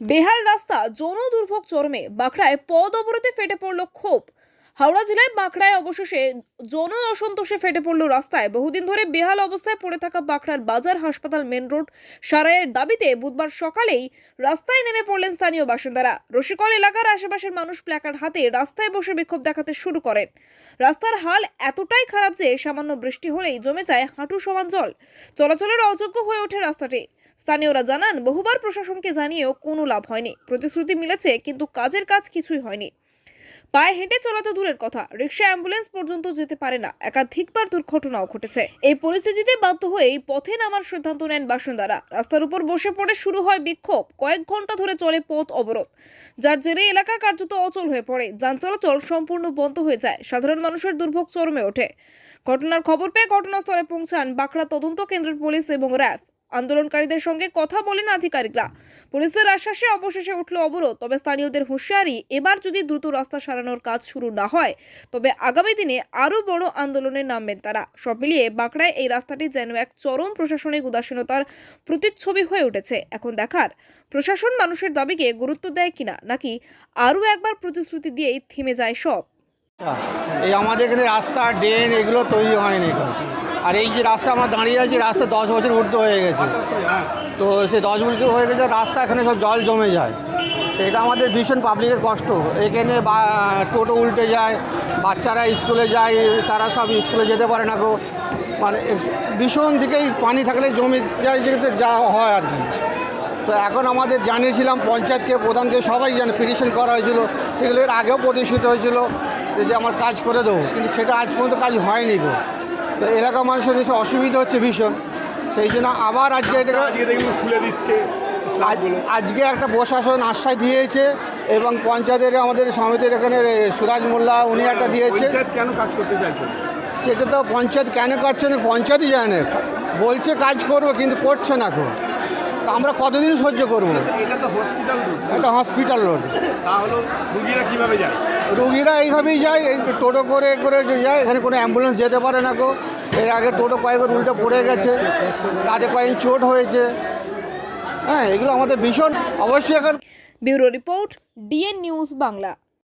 বেহাল রাস্তা যৌন দুর্ভোগ চরমে বাঁকড়ায় পদ অবরোধে ফেটে পড়ল ক্ষোভ। হাওড়া জেলায় বাঁকড়ায় অবশেষে যৌন অসন্তোষে ফেটে পড়ল রাস্তায়। বহুদিন ধরে বেহাল অবস্থায় পড়ে থাকা বাঁকড়ার বাজার হাসপাতাল মেন রোড সারাইয়ের দাবিতে বুধবার সকালেই রাস্তায় নেমে পড়লেন স্থানীয় বাসিন্দারা। রসিকল এলাকার আশেপাশের মানুষ প্ল্যাকার্ড হাতে রাস্তায় বসে বিক্ষোভ দেখাতে শুরু করেন। রাস্তার হাল এতটাই খারাপ যে সামান্য বৃষ্টি হলেই জমে যায় হাঁটু সমান জল। চলাচলের অযোগ্য হয়ে ওঠে রাস্তাটি। স্থানীয়রা জানান, বহুবার প্রশাসনকে জানিয়েও কোনো লাভ হয়নি। প্রতিশ্রুতি মিলেছে, কিন্তু কাজের কাজ কিছুই হয়নি। পায়ে হেঁটে চলা তো দূরের কথা রিক্সা অ্যাম্বুলেন্স পর্যন্ত যেতে পারে না। একাধিকবার দুর্ঘটনাও ঘটেছে। এই পরিস্থিতিতে বাধ্য হয়েই পথে নামার সিদ্ধান্ত নেন বাসিন্দারা। রাস্তার উপর বসে পড়ে শুরু হয় বিক্ষোভ। কয়েক ঘণ্টা ধরে চলে পথ অবরোধ, যার জেরে এলাকা কার্যত অচল হয়ে পড়ে। যান চলাচল সম্পূর্ণ বন্ধ হয়ে যায়। সাধারণ মানুষের দুর্ভোগ চরমে ওঠে। ঘটনার খবর পেয়ে ঘটনাস্থলে পৌঁছান বাঁকড়া তদন্ত কেন্দ্রের পুলিশ এবং র্যাব। আন্দোলনকারীদের সঙ্গে কথা বলেন আধিকারিকরা। পুলিশের আশ্বাসে অবশেষে উঠল অবরোধ, তবে স্থানীয়দের হুঁশিয়ারি, এবার যদি দ্রুত রাস্তা সারানোর কাজ শুরু না হয়, তবে আগামী দিনে আরও বড় আন্দোলনে নামবেন তারা। সব মিলিয়ে বাঁকড়ায় এই রাস্তাটি যেন এক চরম প্রশাসনিক উদাসীনতার প্রতিচ্ছবি হয়ে উঠেছে। এখন দেখার, প্রশাসন মানুষের দাবিকে গুরুত্ব দেয় কিনা, নাকি আরও একবার প্রতিশ্রুতি দিয়েই থেমে যায় সব? এই আমাদের এখানে রাস্তা, ড্রেন, এগুলো তৈরি হয়নি আর এই যে রাস্তা আমরা দাঁড়িয়ে আছি রাস্তা দশ বছর ঊর্ধ্ব হয়ে গেছে। তো সে দশ বছর হয়ে গেছে, রাস্তা এখানে সব জল জমে যায়। এটা আমাদের ভীষণ পাবলিকের কষ্ট। এখানে বা, টোটো উল্টে যায়, বাচ্চারা স্কুলে যায়, তারা সব স্কুলে যেতে পারে না গো। মানে ভীষণ দিকেই পানি থাকলে জমে যায় যেতে যা হয় আর কি। তো এখন আমাদের জানিয়েছিলাম, পঞ্চায়েতকে, প্রধানকে, সবাই জানে পিটিশন করা হয়েছিল, সেগুলো এর আগেও প্রতিষ্ঠিত হয়েছিল যে আমার কাজ করে দেবো। কিন্তু সেটা আজ পর্যন্ত কাজ হয়নি গো। তো এলাকার মানুষের এসে অসুবিধা হচ্ছে ভীষণ। সেই জন্য আবার আজকে এটাকে খুলে দিচ্ছে আজকে একটা প্রশাসন আশ্বাস দিয়েছে এবং পঞ্চায়েতের আমাদের সমিতির এখানে সুরাজ মোল্লা উনি একটা দিয়েছে। কেন কাজ করতে চাইছেন সেটা তো পঞ্চায়েত কেন করছে না পঞ্চায়েতই জানে না। বলছে কাজ করব কিন্তু করছে না এখন তা আমরা কতদিন সহ্য করব? এটা হসপিটাল রোড একটা হসপিটাল রোড রুগীরা কীভাবে যায়? রুগীরা এইভাবেই যায় এই টোটো করে করে যায় এখানে কোনো অ্যাম্বুলেন্স যেতে পারে না গো এর আগে টোটো কয়েকবার উল্টো পড়ে গেছে, তাতে কয়েক চোট হয়েছে। হ্যাঁ এগুলো আমাদের ভীষণ। অবশ্যই এখন bureau report DN news Bangla.